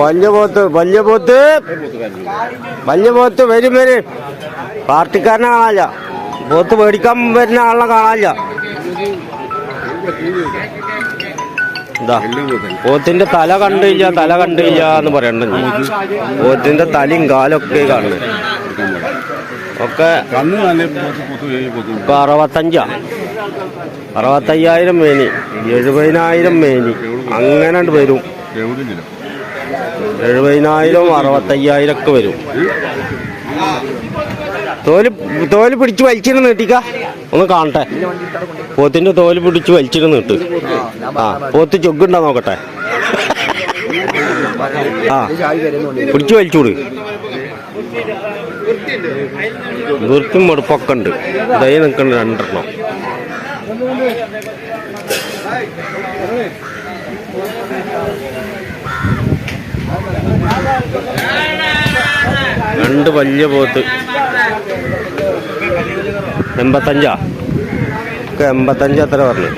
വലിയ പോത്ത് വലിയ വരും വരും. പാർട്ടിക്കാരനെ കാണാനില്ല പോത്ത് മേടിക്കാൻ വരുന്ന ആളെ കാണാനില്ല. ഇതാ പോത്തിന്റെ തല കണ്ടില്ല തല കണ്ടില്ല എന്ന് പറയണ്ട. പോത്തിന്റെ തലയും കാലൊക്കെ കാണുന്നു. ഒക്കെ ഇപ്പൊ അറുപത്തഞ്ചാ. അറുപത്തയ്യായിരം മേനി എഴുപതിനായിരം മേനി. അങ്ങനെ വരും. എഴുപതിനായിരം അറുപത്തയ്യായിരം ഒക്കെ വരും. തോൽ തോൽ പിടിച്ച് വലിച്ചിട്ട് നീട്ടിക്ക. ഒന്ന് കാണട്ടെ. പോത്തിന്റെ തോൽ പിടിച്ച് വലിച്ചിട്ട് നീട്ട്. ആ പോത്ത് ചൊഗുണ്ടോ നോക്കട്ടെ. ആ പിടിച്ച് വലിച്ചൂട്. വൃത്തിയും മടുപ്പൊക്കെ ഉണ്ട്. ദയ നിൽക്കണ്ട രണ്ടെണ്ണം. രണ്ട് വലിയ പോത്ത്. എൺപത്തഞ്ചാ? എൺപത്തഞ്ച് എത്ര പറഞ്ഞു.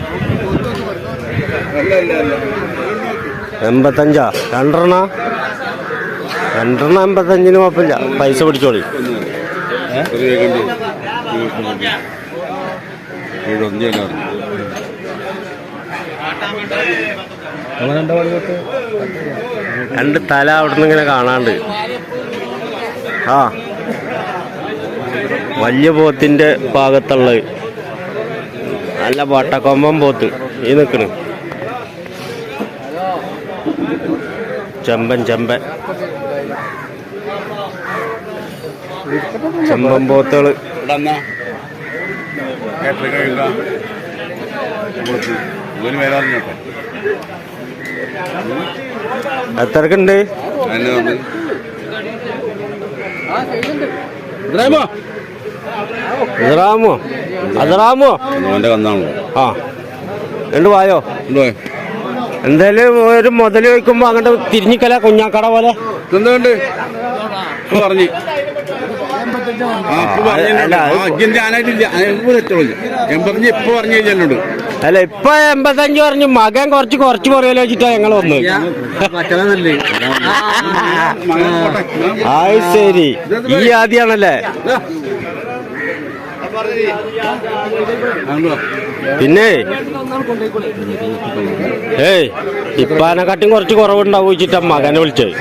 എൺപത്തഞ്ചാ? രണ്ടെണ്ണ? രണ്ടെണ്ണ എൺപത്തഞ്ചിന് കുഴപ്പമില്ല. പൈസ പിടിച്ചോളി. എഴുപത്തഞ്ച് രണ്ട് തല അവിടെ നിന്ന് ഇങ്ങനെ കാണാണ്ട്. ആ. വലിയ പോത്തിന്റെ ഭാഗത്തുള്ളത്. നല്ല വട്ടക്കൊമ്പൻ പോത്ത്. ഈ നിക്കണ്. ചെമ്പൻ ചെമ്പൻ. ചെമ്പൻ എഴുതാം ഒരു മേലാറിഞ്ഞോട്ടെ എത്രക്കുണ്ട് അസറാമോ ഓന്റെ ആ. രണ്ട് വായോ? എന്തോ എന്തായാലും ഒരു മുതൽ വയ്ക്കുമ്പോ അങ്ങോട്ട് തിരിഞ്ഞിക്കല കുഞ്ഞാക്കട പോലെ. എന്തുകൊണ്ട് പറഞ്ഞു. ആ ഇപ്പൊ പറഞ്ഞു ഇപ്പൊ കഴിഞ്ഞാലുണ്ട്. അല്ല ഇപ്പൊ എൺപത്തഞ്ച് പറഞ്ഞു മകൻ കുറച്ച് കുറച്ച് പറയലോ വെച്ചിട്ടാ ഞങ്ങൾ വന്ന് അത് ശരി. ഈ ആദ്യാണല്ലേ? പിന്നെ? ഏയ് ഇപ്പാനെക്കാട്ടും കുറച്ച് കുറവുണ്ടാവും വെച്ചിട്ടാ മകനെ വിളിച്ചത്.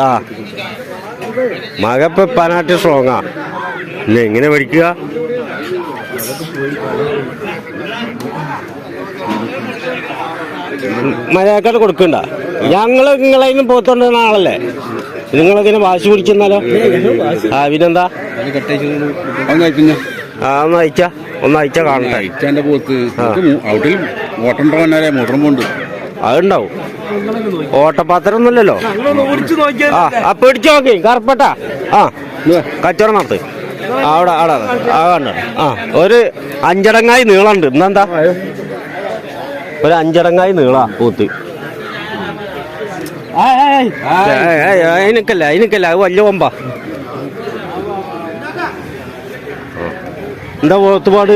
ആ. മക ഇപ്പൊ ഇപ്പാനായിട്ട് സ്ട്രോങ്ങാ ഇല്ല എങ്ങനെ പഠിക്കുക? മലയാക്കാട് കൊടുക്കണ്ട. ഞങ്ങൾ നിങ്ങളെ പോത്തോണ്ടുന്ന ആളല്ലേ? നിങ്ങളതിനെ വാശി പിടിച്ചെന്നാലോ ആ പിന്നെന്താ? ആ ഒന്ന് അയച്ച ഒന്ന് അയച്ച കാണട്ടെ. അയച്ചാന്റെ പോത്ത്. ഔട്ടിൽ മോട്ടറും പോണ്ട് അതുണ്ടാവും. ഓട്ടപാത്രം ഒന്നുമില്ലല്ലോ ആ പേടിച്ചു പിടിച്ചു നോക്കി കറുപ്പട്ട. ആ കച്ചവടം നടത്ത്. അവിടെ അവിടെ ആ ഒരു അഞ്ചടങ്ങായി നീളമുണ്ട് ഇന്നെന്താ? ഒരു അഞ്ചടങ്ങായി നീളാ പൂത്ത്. അതിനൊക്കല്ല അതിനൊക്കല്ല അത് വലിയ കൊമ്പാ. എന്താ പോത്തുപാട്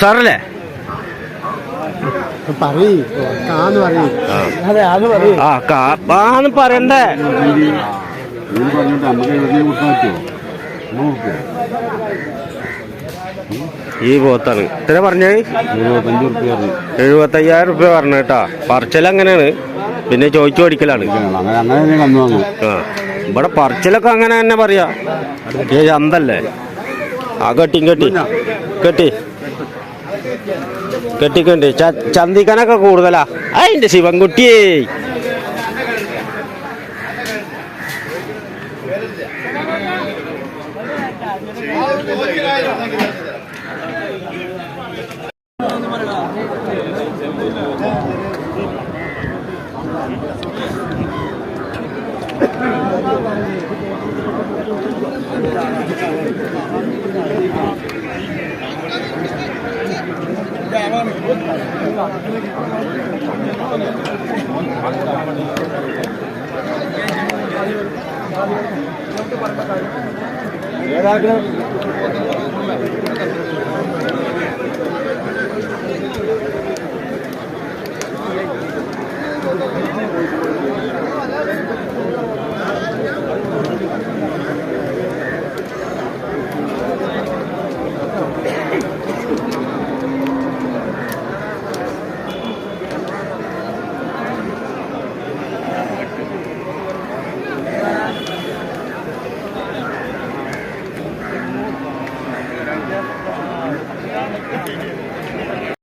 സാറല്ലേ? പറയണ്ടേ? ഈ പോത്താണ്. ഇത്ര പറഞ്ഞത്? എഴുപത്തഞ്ച് റുപ്യ പറഞ്ഞു എഴുപത്തയ്യായിരം രൂപ പറഞ്ഞു കേട്ടാ. പറച്ചൽ അങ്ങനെയാണ്. പിന്നെ ചോദിച്ചു പഠിക്കലാണ്. ആ. ഇവിടെ പറച്ചിലൊക്കെ അങ്ങനെ തന്നെ പറയാ. ഈ ചന്തല്ലേ ആ കെട്ടി കെട്ടി. കെട്ടി. കെട്ടിക്കണ്ടി. ചന്ദിക്കാനൊക്കെ ചന്തിക്കനൊക്കെ കൂടുതലാ. അതിന്റെ ശിവൻകുട്ടിയേ. रा